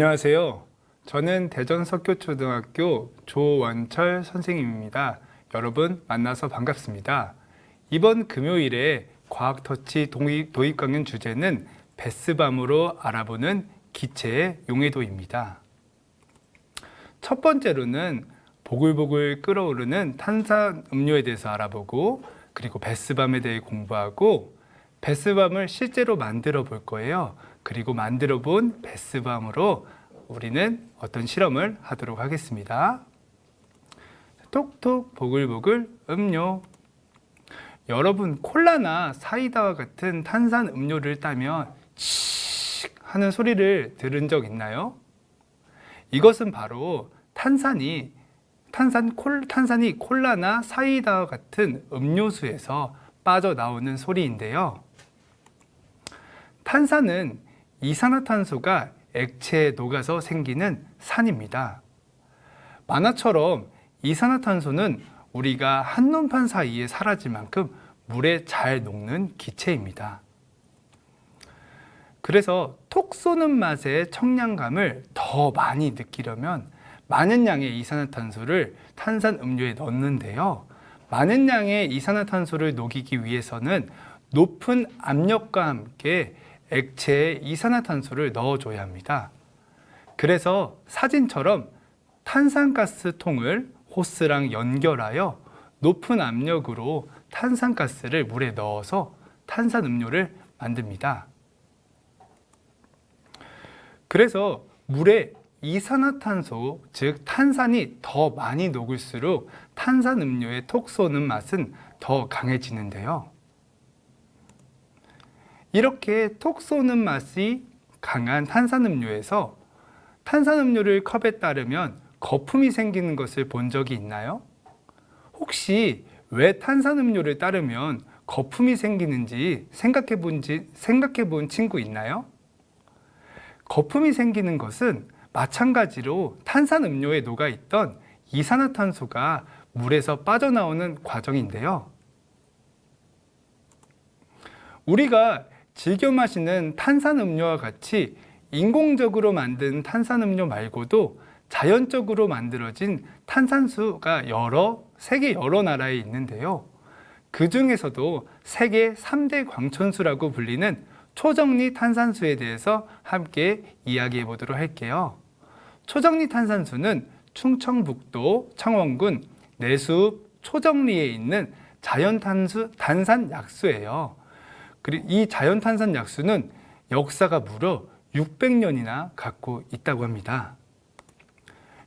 안녕하세요. 저는 대전 석교초등학교 조원철 선생님입니다. 여러분 만나서 반갑습니다. 이번 금요일에 과학 터치 도입, 도입 강연 주제는 베스밤으로 알아보는 기체의 용해도입니다. 첫 번째로는 보글보글 끓어오르는 탄산 음료에 대해서 알아보고 그리고 베스밤에 대해 공부하고 베스밤을 실제로 만들어 볼 거예요. 그리고 만들어 본 베스밤으로 우리는 어떤 실험을 하도록 하겠습니다. 톡톡 보글보글 음료. 여러분 콜라나 사이다와 같은 탄산 음료를 따면 칙 하는 소리를 들은 적 있나요? 이것은 바로 탄산이 탄산 콜 탄산이 콜라나 사이다와 같은 음료수에서 빠져나오는 소리인데요. 탄산은 이산화탄소가 액체에 녹아서 생기는 산입니다. 만화처럼 이산화탄소는 우리가 한눈판 사이에 사라질 만큼 물에 잘 녹는 기체입니다. 그래서 톡 쏘는 맛의 청량감을 더 많이 느끼려면 많은 양의 이산화탄소를 탄산 음료에 넣는데요. 많은 양의 이산화탄소를 녹이기 위해서는 높은 압력과 함께 액체에 이산화탄소를 넣어줘야 합니다. 그래서 사진처럼 탄산가스 통을 호스랑 연결하여 높은 압력으로 탄산가스를 물에 넣어서 탄산 음료를 만듭니다. 그래서 물에 이산화탄소, 즉 탄산이 더 많이 녹을수록 탄산 음료의 톡 쏘는 맛은 더 강해지는데요. 이렇게 톡 쏘는 맛이 강한 탄산음료에서 탄산음료를 컵에 따르면 거품이 생기는 것을 본 적이 있나요? 혹시 왜 탄산음료를 따르면 거품이 생기는지 생각해 본지 생각해 본 친구 있나요? 거품이 생기는 것은 마찬가지로 탄산음료에 녹아 있던 이산화탄소가 물에서 빠져나오는 과정인데요. 우리가 즐겨 마시는 탄산음료와 같이 인공적으로 만든 탄산음료 말고도 자연적으로 만들어진 탄산수가 여러 세계 여러 나라에 있는데요. 그 중에서도 세계 3대 광천수라고 불리는 초정리 탄산수에 대해서 함께 이야기해 보도록 할게요. 초정리 탄산수는 충청북도 창원군 내숲 초정리에 있는 자연탄수 단산 약수예요. 그리고 이 자연 탄산 약수는 역사가 무려 600년이나 갖고 있다고 합니다.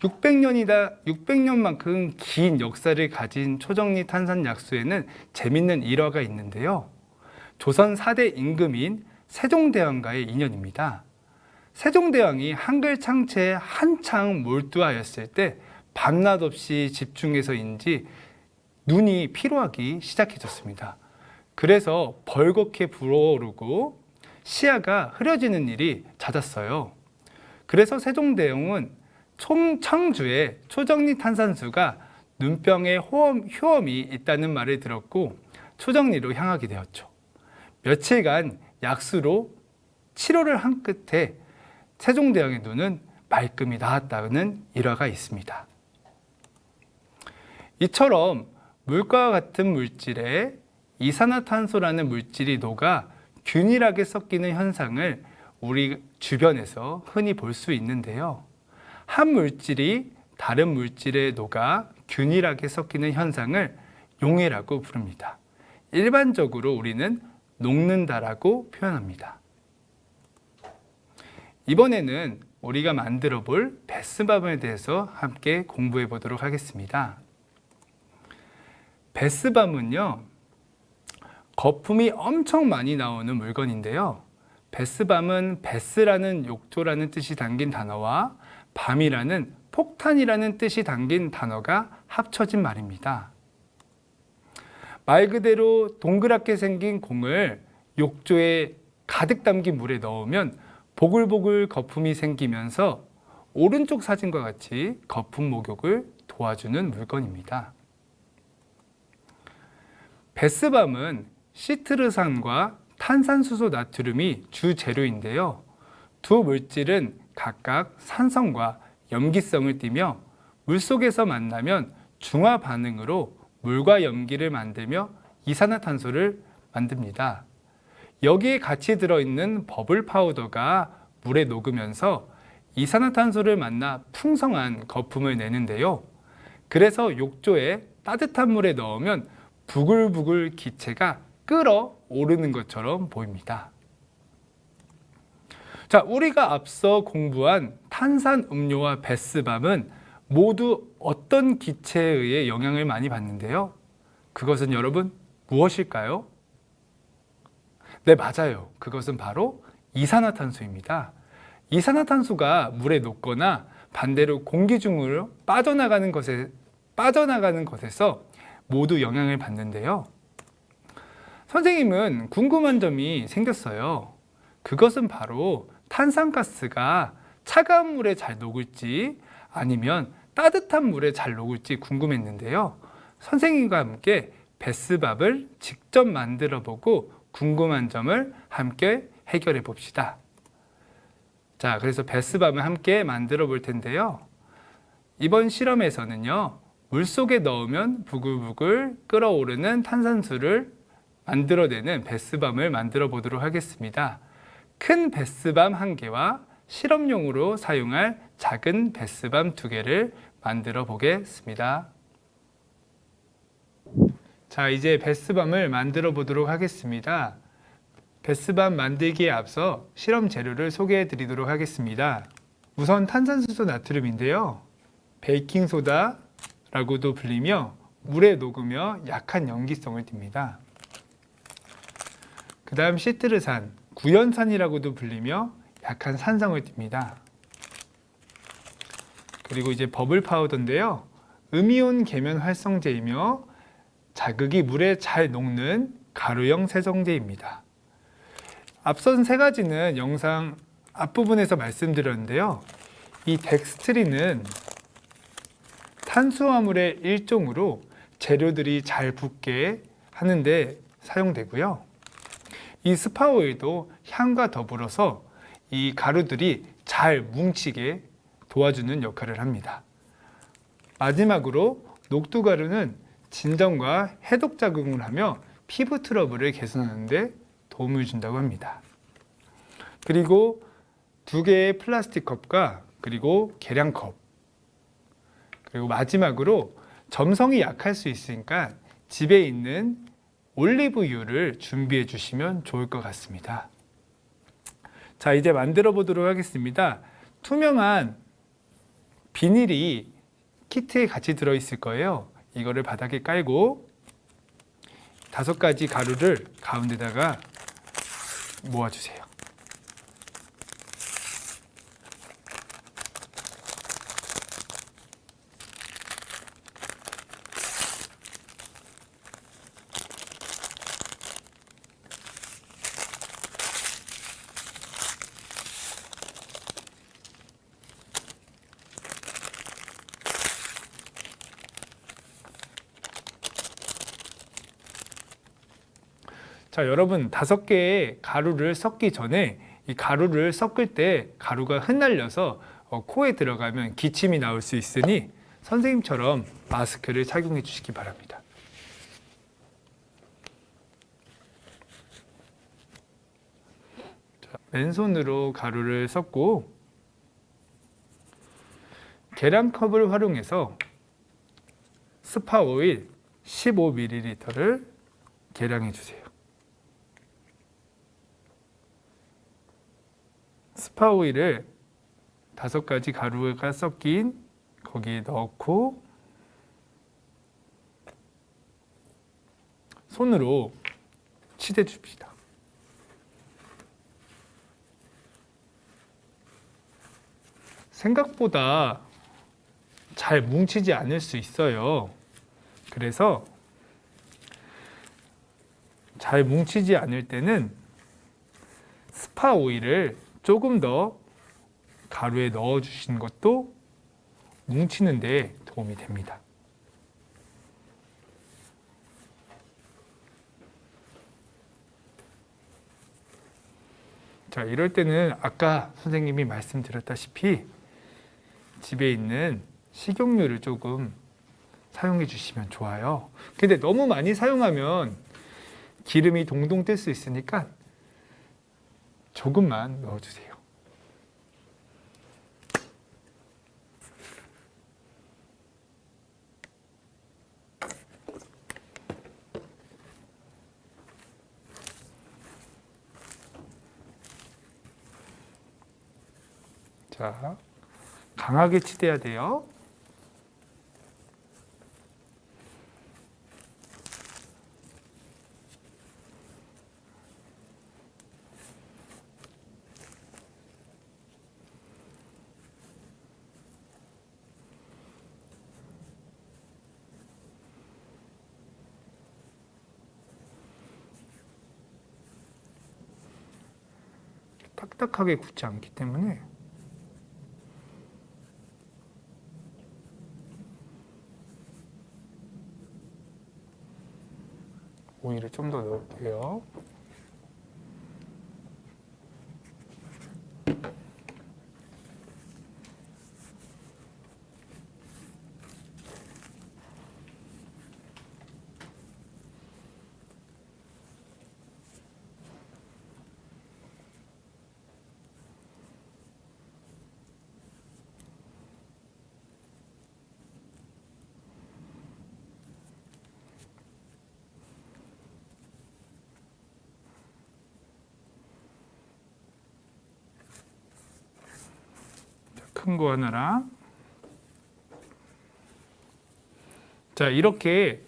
600년이다 600년만큼 긴 역사를 가진 초정리 탄산 약수에는 재밌는 일화가 있는데요. 조선 4대 임금인 세종대왕과의 인연입니다. 세종대왕이 한글 창체에 한창 몰두하였을 때 밤낮 없이 집중해서인지 눈이 피로하기 시작해졌습니다. 그래서 벌겋게 불어오르고 시야가 흐려지는 일이 잦았어요. 그래서 세종대왕은 총 청주에 초정리 탄산수가 눈병에 호험, 효험이 있다는 말을 들었고 초정리로 향하게 되었죠. 며칠간 약수로 치료를 한 끝에 세종대왕의 눈은 말끔히 나았다는 일화가 있습니다. 이처럼 물과 같은 물질에 이산화탄소라는 물질이 녹아 균일하게 섞이는 현상을 우리 주변에서 흔히 볼 수 있는데요. 한 물질이 다른 물질에 녹아 균일하게 섞이는 현상을 용해라고 부릅니다. 일반적으로 우리는 녹는다라고 표현합니다. 이번에는 우리가 만들어 볼 베스밤에 대해서 함께 공부해 보도록 하겠습니다. 베스밤은요, 거품이 엄청 많이 나오는 물건인데요. 베스밤은 베스라는 욕조라는 뜻이 담긴 단어와 밤이라는 폭탄이라는 뜻이 담긴 단어가 합쳐진 말입니다. 말 그대로 동그랗게 생긴 공을 욕조에 가득 담긴 물에 넣으면 보글보글 거품이 생기면서 오른쪽 사진과 같이 거품 목욕을 도와주는 물건입니다. 베스밤은 시트르산과 탄산수소 나트륨이 주 재료인데요. 두 물질은 각각 산성과 염기성을 띠며 물속에서 만나면 중화 반응으로 물과 염기를 만들며 이산화탄소를 만듭니다. 여기에 같이 들어있는 버블 파우더가 물에 녹으면서 이산화탄소를 만나 풍성한 거품을 내는데요. 그래서 욕조에 따뜻한 물에 넣으면 부글부글 기체가 끓어 오르는 것처럼 보입니다. 자, 우리가 앞서 공부한 탄산 음료와 베스밤은 모두 어떤 기체에 의해 영향을 많이 받는데요. 그것은 여러분 무엇일까요? 네, 맞아요. 그것은 바로 이산화탄소입니다. 이산화탄소가 물에 녹거나 반대로 공기 중으로 빠져나가는 것에 빠져나가는 것에서 모두 영향을 받는데요. 선생님은 궁금한 점이 생겼어요. 그것은 바로 탄산가스가 차가운 물에 잘 녹을지 아니면 따뜻한 물에 잘 녹을지 궁금했는데요. 선생님과 함께 베스밥을 직접 만들어 보고 궁금한 점을 함께 해결해 봅시다. 자, 그래서 베스밤을 함께 만들어 볼 텐데요. 이번 실험에서는요, 물 속에 넣으면 부글부글 끓어오르는 탄산수를 만들어내는 베스밤을 만들어 보도록 하겠습니다. 큰 베스밤 한 개와 실험용으로 사용할 작은 베스밤 두 개를 만들어 보겠습니다. 자, 이제 베스밤을 만들어 보도록 하겠습니다. 베스밤 만들기에 앞서 실험 재료를 소개해 드리도록 하겠습니다. 우선 탄산수소 나트륨인데요. 베이킹 소다라고도 불리며 물에 녹으며 약한 염기성을 띱니다. 그 다음 시트르산, 구연산이라고도 불리며 약한 산성을 띱니다. 그리고 이제 버블 파우더인데요. 음이온 계면 활성제이며 자극이 물에 잘 녹는 가루형 세정제입니다. 앞선 세 가지는 영상 앞부분에서 말씀드렸는데요. 이 덱스트린은 탄수화물의 일종으로 재료들이 잘 붙게 하는데 사용되고요. 이 스파오일도 향과 더불어서 이 가루들이 잘 뭉치게 도와주는 역할을 합니다. 마지막으로 녹두가루는 진정과 해독 작용을 하며 피부 트러블을 개선하는데 도움을 준다고 합니다. 그리고 두 개의 플라스틱 컵과 그리고 계량컵 그리고 마지막으로 점성이 약할 수 있으니까 집에 있는 올리브유를 준비해 주시면 좋을 것 같습니다. 자, 이제 만들어 보도록 하겠습니다. 투명한 비닐이 키트에 같이 들어 있을 거예요. 이거를 바닥에 깔고 다섯 가지 가루를 가운데다가 모아 주세요. 자, 여러분 다섯 개의 가루를 섞기 전에 이 가루를 섞을 때 가루가 흩날려서 어, 코에 들어가면 기침이 나올 수 있으니 선생님처럼 마스크를 착용해 주시기 바랍니다. 자, 맨손으로 가루를 섞고 계량컵을 활용해서 스파 오일 15ml를 계량해 주세요. 스파 오일을 다섯 가지 가루가 섞인 거기에 넣고 손으로 치대 줍시다. 생각보다 잘 뭉치지 않을 수 있어요. 그래서 잘 뭉치지 않을 때는 스파 오일을 조금 더 가루에 넣어 주시는 것도 뭉치는 데 도움이 됩니다. 자, 이럴 때는 아까 선생님이 말씀드렸다시피 집에 있는 식용유를 조금 사용해 주시면 좋아요. 근데 너무 많이 사용하면 기름이 동동 뜰 수 있으니까 조금만 넣어 주세요. 자, 강하게 치대야 돼요. 딱딱하게 굳지 않기 때문에 오이를 좀 더 넣을게요. 큰 거 하나랑 자 이렇게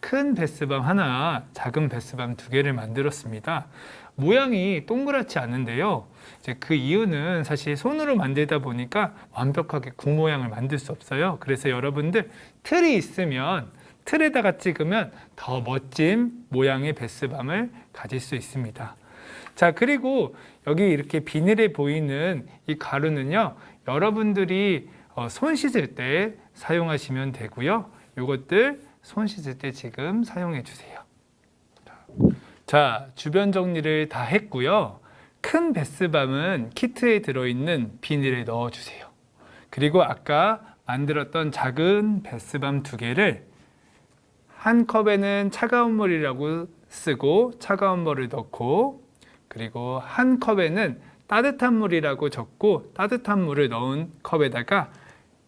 큰 베스밤 하나, 작은 베스밤 두 개를 만들었습니다. 모양이 동그랗지 않은데요. 이제 그 이유는 사실 손으로 만들다 보니까 완벽하게 구 모양을 만들 수 없어요. 그래서 여러분들 틀이 있으면 틀에다가 찍으면 더 멋진 모양의 베스밤을 가질 수 있습니다. 자, 그리고 여기 이렇게 비닐에 보이는 이 가루는요, 여러분들이 어, 손 씻을 때 사용하시면 되고요. 이것들 손 씻을 때 지금 사용해 주세요. 자, 주변 정리를 다 했고요. 큰 베스밤은 키트에 들어있는 비닐에 넣어 주세요. 그리고 아까 만들었던 작은 베스밤 두 개를 한 컵에는 차가운 물이라고 쓰고 차가운 물을 넣고 그리고 한 컵에는 따뜻한 물이라고 적고 따뜻한 물을 넣은 컵에다가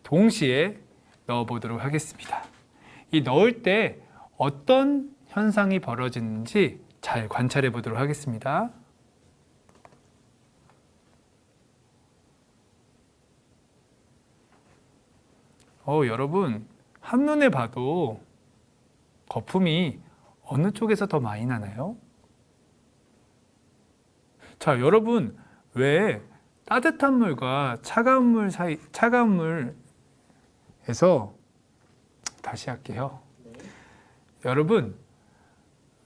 동시에 넣어 보도록 하겠습니다. 이 넣을 때 어떤 현상이 벌어지는지 잘 관찰해 보도록 하겠습니다. 어, 여러분, 한눈에 봐도 거품이 어느 쪽에서 더 많이 나나요? 자, 여러분, 왜 따뜻한 물과 차가운 물 사이, 차가운 물에서 다시 할게요. 여러분,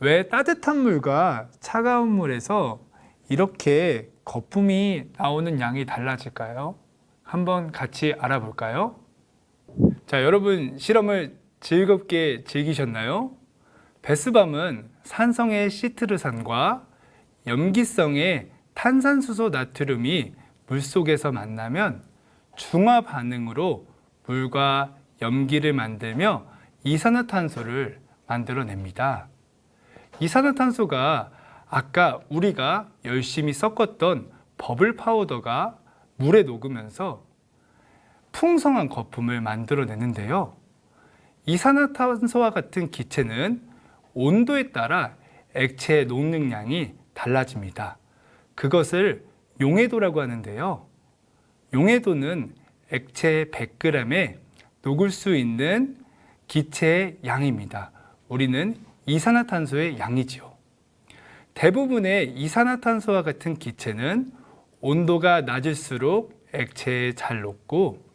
왜 따뜻한 물과 차가운 물에서 이렇게 거품이 나오는 양이 달라질까요? 한번 같이 알아볼까요? 자, 여러분 실험을 즐겁게 즐기셨나요? 베스밤은 산성의 시트르산과 염기성의 탄산수소 나트륨이 물 속에서 만나면 중화 반응으로 물과 염기를 만들며 이산화탄소를 만들어냅니다. 이산화탄소가 아까 우리가 열심히 섞었던 버블 파우더가 물에 녹으면서 풍성한 거품을 만들어내는데요. 이산화탄소와 같은 기체는 온도에 따라 액체의 녹능량이 달라집니다. 그것을 용해도라고 하는데요. 용해도는 액체 100g에 녹을 수 있는 기체의 양입니다. 우리는 이산화탄소의 양이지요. 대부분의 이산화탄소와 같은 기체는 온도가 낮을수록 액체에 잘 녹고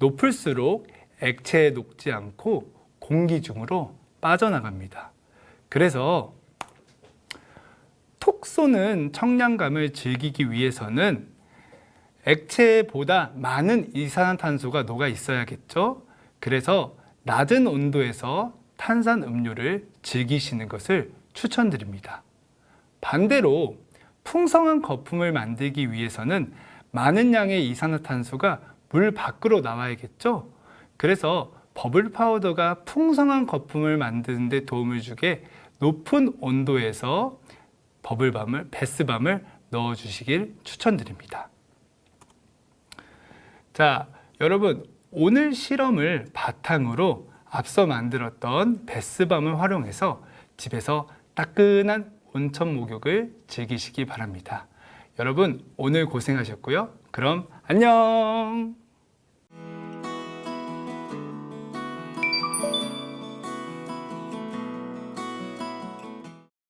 높을수록 액체에 녹지 않고 공기 중으로 빠져나갑니다. 그래서 톡 쏘는 청량감을 즐기기 위해서는 액체보다 많은 이산화탄소가 녹아 있어야겠죠. 그래서 낮은 온도에서 탄산 음료를 즐기시는 것을 추천드립니다. 반대로 풍성한 거품을 만들기 위해서는 많은 양의 이산화탄소가 물 밖으로 나와야겠죠. 그래서 버블 파우더가 풍성한 거품을 만드는 데 도움을 주게 높은 온도에서 버블밤을 베스밤을 넣어 주시길 추천드립니다. 자, 여러분 오늘 실험을 바탕으로 앞서 만들었던 베스밤을 활용해서 집에서 따끈한 온천 목욕을 즐기시기 바랍니다. 여러분 오늘 고생하셨고요. 그럼 안녕.